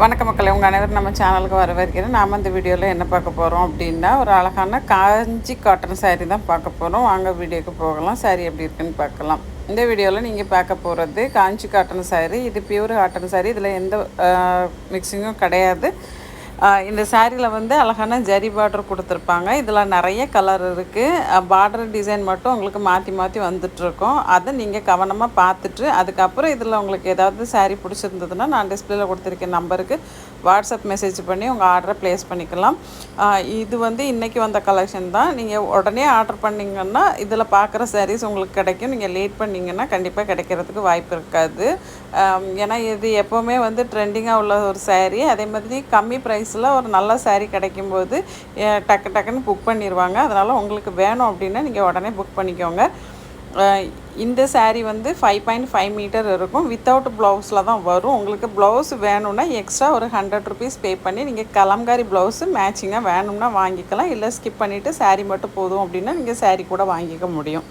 வணக்க மக்களை உங்கள் அனைவரும் நம்ம சேனலுக்கு வரவேற்கிறேன். நாம் இந்த வீடியோவில் என்ன பார்க்க போகிறோம் அப்படின்னா ஒரு அழகான காஞ்சி காட்டன் சாரீ தான் பார்க்க போகிறோம் வாங்க வீடியோக்கு போகலாம். saree எப்படி இருக்குன்னு பார்க்கலாம். இந்த வீடியோவில் நீங்கள் பார்க்க போகிறது காஞ்சி காட்டன் சாரீ இது பியூர் காட்டன் சாரீ இதில் எந்த மிக்சிங்கும் கிடையாது. இந்த சாரியில் வந்து அழகான ஜரி பார்டர் கொடுத்துருப்பாங்க. இதில் நிறைய கலர் இருக்குது பார்டர் டிசைன் மட்டும் உங்களுக்கு மாற்றி மாற்றி வந்துட்டுருக்கோம். அதை நீங்கள் கவனமாக பார்த்துட்டு அதுக்கப்புறம் இதில் உங்களுக்கு ஏதாவது saree பிடிச்சிருந்ததுன்னா நான் டிஸ்பிளேல கொடுத்துருக்க நம்பருக்கு வாட்ஸ்அப் மெசேஜ் பண்ணி உங்கள் ஆர்டரை ப்ளேஸ் பண்ணிக்கலாம். இது வந்து இன்றைக்கி வந்த கலெக்ஷன் தான். நீங்கள் உடனே ஆர்டர் பண்ணிங்கன்னா இதில் பார்க்குற சாரீஸ் உங்களுக்கு கிடைக்கும். நீங்கள் லேட் பண்ணிங்கன்னா கண்டிப்பாக கிடைக்கிறதுக்கு வாய்ப்பு இருக்காது. ஏன்னா இது எப்போவுமே வந்து ட்ரெண்டிங்காக உள்ள ஒரு சாரீ அதே மாதிரி கம்மி ப்ரைஸில் ஒரு நல்ல சாரீ கிடைக்கும்போது டக்கு டக்குன்னு புக் பண்ணிடுவாங்க அதனால் உங்களுக்கு வேணும் அப்படின்னா நீங்கள் உடனே புக் பண்ணிக்கோங்க. இந்த சாரீ வந்து ஃபைவ் பாயிண்ட் ஃபைவ் மீட்டர் இருக்கும். வித்தவுட் ப்ளவுஸில் தான் வரும். உங்களுக்கு ப்ளவுஸ் வேணும்னா எக்ஸ்ட்ரா ஒரு ஹண்ட்ரட் ருபீஸ் பே பண்ணி நீங்கள் கலம்காரி ப்ளவுஸு மேட்சிங்காக வேணும்னா வாங்கிக்கலாம். இல்லை ஸ்கிப் பண்ணிவிட்டு சாரீ மட்டும் போதும் அப்படின்னா நீங்கள் சாரீ கூட வாங்கிக்க முடியும்.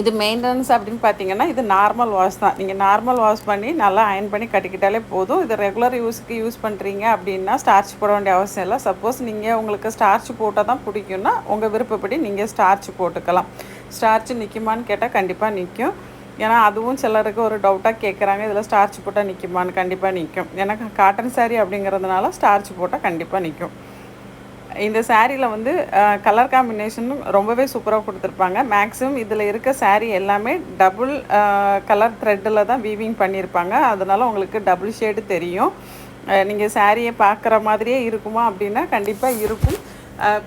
இது மெயின்டெனன்ஸ் அப்படின்னு பார்த்தீங்கன்னா இது நார்மல் வாஷ் தான். நீங்கள் நார்மல் வாஷ் பண்ணி நல்லா அயன் பண்ணி கட்டிக்கிட்டாலே போதும். இது ரெகுலர் யூஸுக்கு யூஸ் பண்ணுறீங்க அப்படின்னா ஸ்டார்ச் போட வேண்டிய அவசியம் இல்லை. சப்போஸ் நீங்கள் உங்களுக்கு ஸ்டார்ச் போட்டால் தான் பிடிக்கும்னா உங்கள் விருப்பப்படி நீங்கள் ஸ்டார்ச் போட்டுக்கலாம். ஸ்டார்ச் நிற்குமான்னு கேட்டால் கண்டிப்பாக நிற்கும் ஏன்னா அதுவும் சிலருக்கு ஒரு டவுட்டாக கேட்குறாங்க இதில் ஸ்டார்ச் போட்டால் நிற்குமான்னு கண்டிப்பாக நிற்கும் ஏன்னா காட்டன் சாரீ அப்படிங்கிறதுனால ஸ்டார்ச் போட்டால் கண்டிப்பாக நிற்கும் இந்த சாரியில் வந்து கலர் காம்பினேஷனும் ரொம்பவே சூப்பராக கொடுத்துருப்பாங்க. மேக்ஸிமம் இதில் இருக்க சாரீ எல்லாமே டபுள் கலர் த்ரெட்டில் தான் வீவிங் பண்ணியிருப்பாங்க அதனால் உங்களுக்கு டபுள் ஷேடு தெரியும். நீங்கள் சாரியை பார்க்குற மாதிரியே இருக்குமா அப்படின்னா கண்டிப்பாக இருக்கும்.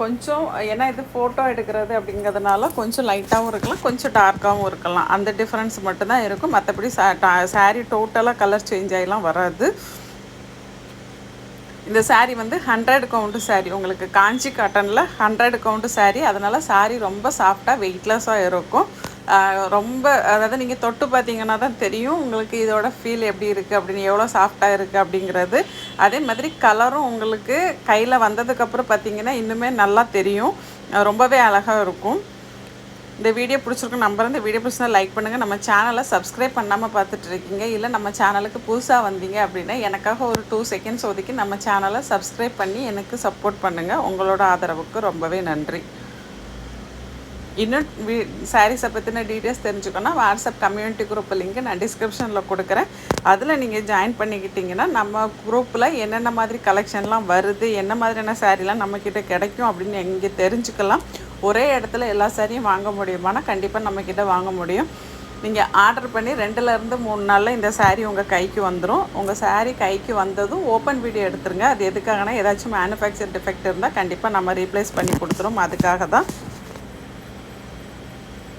கொஞ்சம் ஏன்னா இது ஃபோட்டோ எடுக்கிறது அப்படிங்கிறதுனால கொஞ்சம் லைட்டாகவும் இருக்கலாம் கொஞ்சம் டார்க்காகவும் இருக்கலாம். அந்த டிஃப்ரென்ஸ் மட்டும்தான் இருக்கும். மற்றபடி சாரீ டோட்டலாக கலர் சேஞ்ச் ஆகிலாம் வராது. இந்த சாரீ வந்து ஹண்ட்ரட் கவுண்ட் சாரீ உங்களுக்கு காஞ்சி காட்டனில் ஹண்ட்ரட் கவுண்ட் சாரீ அதனால் சாரீ ரொம்ப சாஃப்டாக வெயிட்லெஸ்ஸாக இருக்கும். ரொம்ப அதாவது நீங்கள் தொட்டு பார்த்தீங்கன்னா தான் தெரியும் உங்களுக்கு இதோட ஃபீல் எப்படி இருக்குது அப்படின்னு எவ்வளோ சாஃப்டாக இருக்குது அப்படிங்கிறது. அதே மாதிரி கலரும் உங்களுக்கு கையில் வந்ததுக்கப்புறம் பார்த்தீங்கன்னா இன்னுமே நல்லா தெரியும். ரொம்பவே அழகாக இருக்கும். இந்த வீடியோ பிடிச்சிருக்கும் நம்பர் இந்த வீடியோ பிடிச்சா லைக் பண்ணுங்கள் நம்ம சேனலை சப்ஸ்கிரைப் பண்ணாமல் பார்த்துட்டு இருக்கீங்க. இல்லை நம்ம சேனலுக்கு புதுசாக வந்தீங்க அப்படின்னா எனக்காக ஒரு டூ செகண்ட்ஸ் ஒதுக்கி நம்ம சேனலை சப்ஸ்கிரைப் பண்ணி எனக்கு சப்போர்ட் பண்ணுங்கள் உங்களோட ஆதரவுக்கு ரொம்பவே நன்றி. இன்னும் வீ சாரீஸை பற்றின டீட்டெயில்ஸ் தெரிஞ்சுக்கணும் வாட்ஸ்அப் கம்யூனிட்டி குரூப் லிங்க் நான் டிஸ்கிரிப்ஷனில் கொடுக்குறேன். அதில் நீங்கள் ஜாயின் பண்ணிக்கிட்டிங்கன்னா நம்ம குரூப்பில் என்னென்ன மாதிரி கலெக்ஷன்லாம் வருது என்ன மாதிரியான சாரீலாம் நம்மக்கிட்ட கிடைக்கும் அப்படின்னு இங்கே தெரிஞ்சுக்கலாம். ஒரே இடத்துல எல்லா சாரியும் வாங்க முடியுமானா கண்டிப்பாக நம்மக்கிட்ட வாங்க முடியும். நீங்கள் ஆர்டர் பண்ணி ரெண்டுலேருந்து மூணு நாளில் இந்த சாரீ உங்கள் கைக்கு வந்துடும் உங்கள் சாரீ கைக்கு வந்ததும் ஓப்பன் வீடியோ எடுத்துருங்க. அது எதுக்காகனா ஏதாச்சும் மேனுஃபேக்சர் டிஃபெக்ட் இருந்தால் கண்டிப்பாக நம்ம ரீப்ளேஸ் பண்ணி கொடுத்துரும். அதுக்காக தான்.